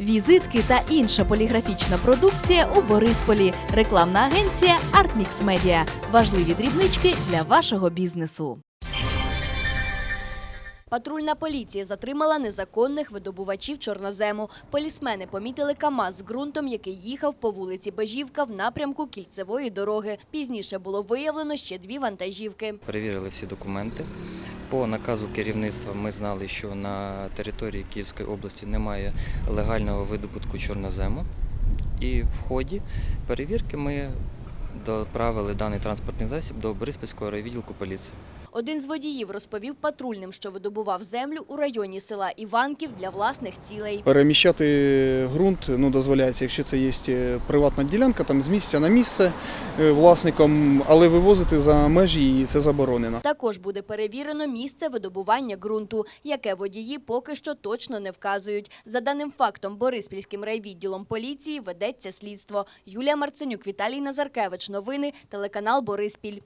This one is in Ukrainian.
Візитки та інша поліграфічна продукція у Борисполі. Рекламна агенція Artmix Media. Важливі дрібнички для вашого бізнесу. Патрульна поліція затримала незаконних видобувачів чорнозему. Полісмени помітили КАМАЗ з ґрунтом, який їхав по вулиці Бежівка в напрямку кільцевої дороги. Пізніше було виявлено ще дві вантажівки. Перевірили всі документи. По наказу керівництва ми знали, що на території Київської області немає легального видобутку чорнозему. І в ході перевірки ми доправили даний транспортний засіб до Бориспільського райвідділку поліції. Один з водіїв розповів патрульним, що видобував землю у районі села Іванків для власних цілей. Переміщати ґрунт ну, дозволяється, якщо це є е, приватна ділянка, там з місця на місце е, власником, але вивозити за межі і це заборонено. Також буде перевірено місце видобування ґрунту, яке водії поки що точно не вказують. За даним фактом, Бориспільським райвідділом поліції ведеться слідство. Юлія Марценюк, Віталій Назаркевич. Новини, телеканал Бориспіль.